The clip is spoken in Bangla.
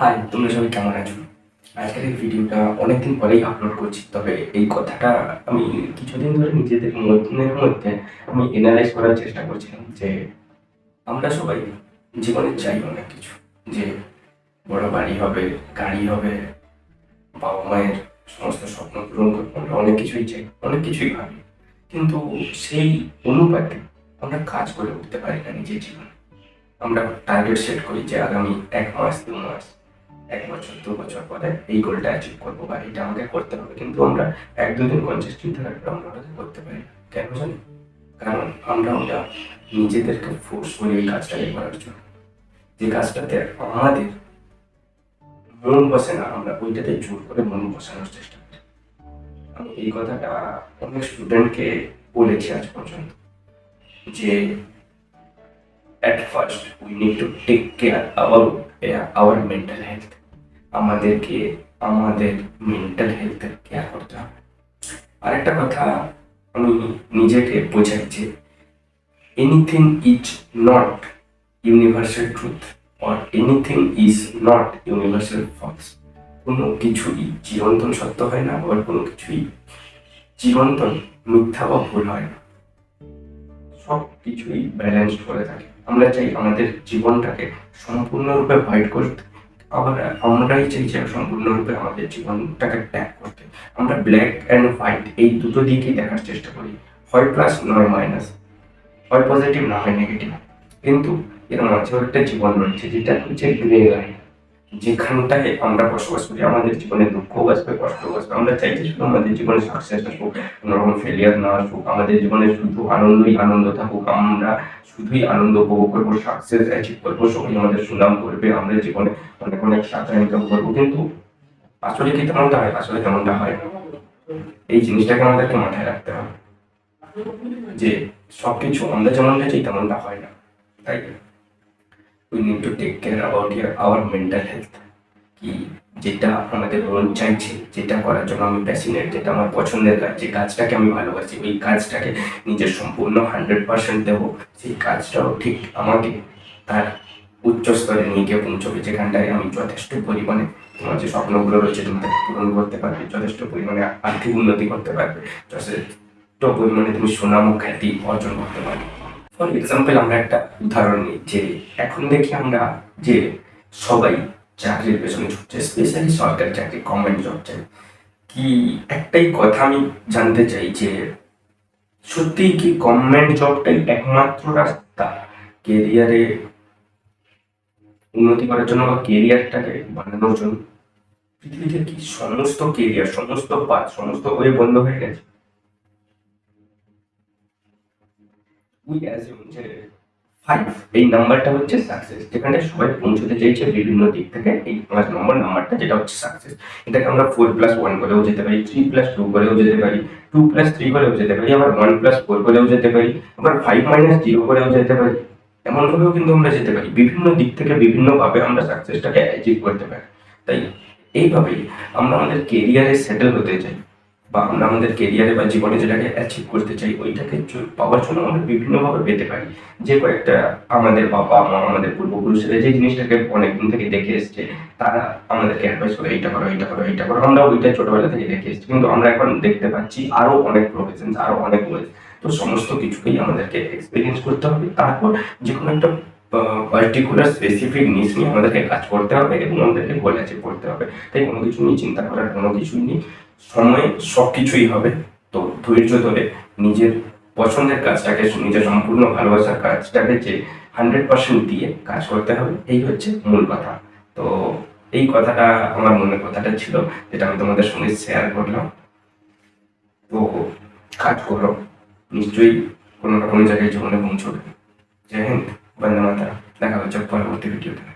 হাই তোমরা সবাই কেমন আছো? আজকের এই ভিডিওটা অনেকদিন পরেই আপলোড করছি, তবে এই কথাটা আমি কিছুদিন ধরে নিজেদের মনের মধ্যে আমি এনালাইজ করার চেষ্টা করছিলাম যে আমরা সবাই জীবনে চাই অনেক কিছু, যে বড় বাড়ি হবে, গাড়ি হবে, বাবা মায়ের সমস্ত স্বপ্ন পূরণ করব, আমরা অনেক কিছুই চাই, অনেক কিছুই ভাবি। কিন্তু সেই অনুপাতে আমরা কাজ করে উঠতে পারি না নিজের জীবনে। আমরা টার্গেট সেট করি যে আগামী এক মাস, দু মাস এক বছর, দু বছর পরে এই গোলটা অ্যাচিভ করব বা এটা আমাকে করতে হবে। কিন্তু আমরা এক দুদিন কনসিস্টেন্ট থাকার পর আমরা ওটা করতে পারি না। কেন জানি? কারণ আমরা ওটা নিজেদেরকে ফোর্স করি ওই কাজটাকে করার জন্য। যে কাজটাতে আমাদের মন বসে না, আমরা ওইটাতে জোর করে মন বসানোর চেষ্টা করি। আমি এই কথাটা অনেক স্টুডেন্টকে বলেছি আজ পর্যন্ত যে, at first we need to take care our our mental health আমাদেরকে, আমাদের মেন্টাল হেলথের কেয়ার করতে হবে। আরেকটা কথা আমি নিজেকে বোঝাই যে anything is not universal truth or anything is not universal false কোনো কিছুই চিরন্তন সত্য হয় না, আবার কোনো কিছুই চিরন্তন মিথ্যা বা ভুল হয় না। সব কিছুই ব্যালেন্সড করে থাকে। আমরা চাই আমাদের জীবনটাকে সম্পূর্ণরূপে হোয়াইট করতে। আবার আমরাই চাই যে সম্পূর্ণরূপে আমাদের জীবনটাকে ট্যাগ করতে। আমরা ব্ল্যাক অ্যান্ড হোয়াইট এই দুটো দিকেই দেখার চেষ্টা করি। হয় প্লাস নয় মাইনাস হয় পজিটিভ না হয় নেগেটিভ কিন্তু এর মাঝেও একটা জীবন রয়েছে, যেটা হচ্ছে গ্রে লাইন যেখানটায় আমরা বসবাস করি, আমাদের জীবনে দুঃখ আসবে কষ্ট আসবে। আমরা চাই যে শুধু আমাদের জীবনে সাকসেস আসুক কোনো রকম ফেলিয়ার না আসুক, আমাদের জীবনে শুধু আনন্দই আনন্দ থাকুক, আমরা শুধুই আনন্দ উপভোগ করব সাকসেস অ্যাচিভ করব, সবাই আমাদের সুনাম করবে, আমরা জীবনে অনেক অনেক টাকা ইনকাম করব কিন্তু আসলে কি তেমনটা হয়? আসলে তেমনটা হয় না। এই জিনিসটাকে আমাদেরকে মাথায় রাখতে হবে যে সবকিছু আমরা যেমনটা চাই তেমনটা হয় না, তাই we need to take care about our mental health কি? যেটা আমাদের মন চাইছে, যেটা করার জন্য আমি প্যাশনেট যেটা আমার পছন্দের কাজ, যে কাজটাকে আমি ভালোবাসি, ওই কাজটাকে নিজের সম্পূর্ণ হান্ড্রেড পার্সেন্ট দেবো। সেই কাজটাও ঠিক আমাকে তার উচ্চ স্তরে নিয়ে গিয়ে পৌঁছবে, যেখানটায় আমি যথেষ্ট পরিমাণে তোমার যে স্বপ্নগুলো রয়েছে, তুমি তাকে পূরণ করতে পারবে, যথেষ্ট পরিমাণে আর্থিক উন্নতি করতে পারবে, যথেষ্ট পরিমাণে তুমি সুনাম খ্যাতি অর্জন করতে পারবে। ফর এক্সাম্পল আমরা একটা উদাহরণ নিই যে এখন দেখি আমরা যে সবাই চাকরির পেছনে ছুটছে স্পেশালি সরকারি চাকরি গভর্নমেন্ট জব চাই। কি একটাই কথা আমি জানতে চাই যে সত্যিই কি গভর্নমেন্ট জবটাই একমাত্র রাস্তা কেরিয়ারে উন্নতি করার জন্য বা কেরিয়ারটাকে বানানোর জন্য? পৃথিবীতে কি সমস্ত কেরিয়ার সমস্ত পাথ সমস্ত ওয়ে বন্ধ হয়ে গেছে? উই অ্যাজিউম যে ফাইভ এই নাম্বারটা হচ্ছে সাকসেস যেখানে সবাই পৌঁছতে চাইছে বিভিন্ন দিক থেকে, এই পাঁচ নম্বর নাম্বারটা যেটা হচ্ছে সাকসেস এটাকে আমরা ফোর প্লাস ওয়ান করেও যেতে পারি থ্রি প্লাস টু করেও যেতে পারি টু প্লাস থ্রি করেও যেতে পারি, আবার ওয়ান প্লাস ফোর করেও যেতে পারি, আবার ফাইভ মাইনাস জিরো করেও যেতে পারি। এমনভাবেও কিন্তু আমরা যেতে পারি, বিভিন্ন দিক থেকে বিভিন্নভাবে আমরা সাকসেসটাকে অ্যাচিভ করতে পারি। তাই এইভাবেই আমরা আমাদের কেরিয়ারে সেটেল হতে চাই। বা আমরা আমাদের কেরিয়ারে বা জীবনে যেটাকে অ্যাচিভ করতে চাই, ওইটাকে পাওয়ার জন্য আমরা বিভিন্নভাবে পেতে পারি। যে কয়েকটা আমাদের বাবা, মা, আমাদের পূর্বপুরুষেরা যে জিনিসটাকে অনেকদিন থেকে দেখে এসছে, তারা আমাদেরকে অ্যাডভাইস করে, এইটা করো এইটা করো এইটা করো। আমরা ওইটা ছোটবেলা থেকে দেখে এসেছি। কিন্তু আমরা এখন দেখতে পাচ্ছি আরও অনেক প্রফেশন আরও অনেক ওয়েজ তো সমস্ত কিছুকেই আমাদেরকে এক্সপিরিয়েন্স করতে হবে। তারপর যে কোনো একটা পার্টিকুলার স্পেসিফিক নিস নিয়ে আমাদেরকে কাজ করতে হবে এবং আমাদেরকে গোল অ্যাচিভ করতে হবে। তাই কোনো কিছু নিয়ে চিন্তা করার কোনো কিছুই নেই। সময়ে সব কিছুই হবে। তো ধৈর্য ধরে নিজের পছন্দের কাজটাকে, নিজের সম্পূর্ণ ভালোবাসার কাজটাকে যে হান্ড্রেড পার্সেন্ট দিয়ে কাজ করতে হবে, এই হচ্ছে মূল কথা। তো এই কথাটা, আমার মনে কথাটা ছিল, যেটা আমি তোমাদের সঙ্গে শেয়ার করলাম। তো কাজ করো। নিশ্চয়ই কোনো না কোনো জায়গায় জীবনে পৌঁছবে। জয় হিন্দ। বন্দে মাতা দেখা হচ্ছে পরবর্তী ভিডিওতে।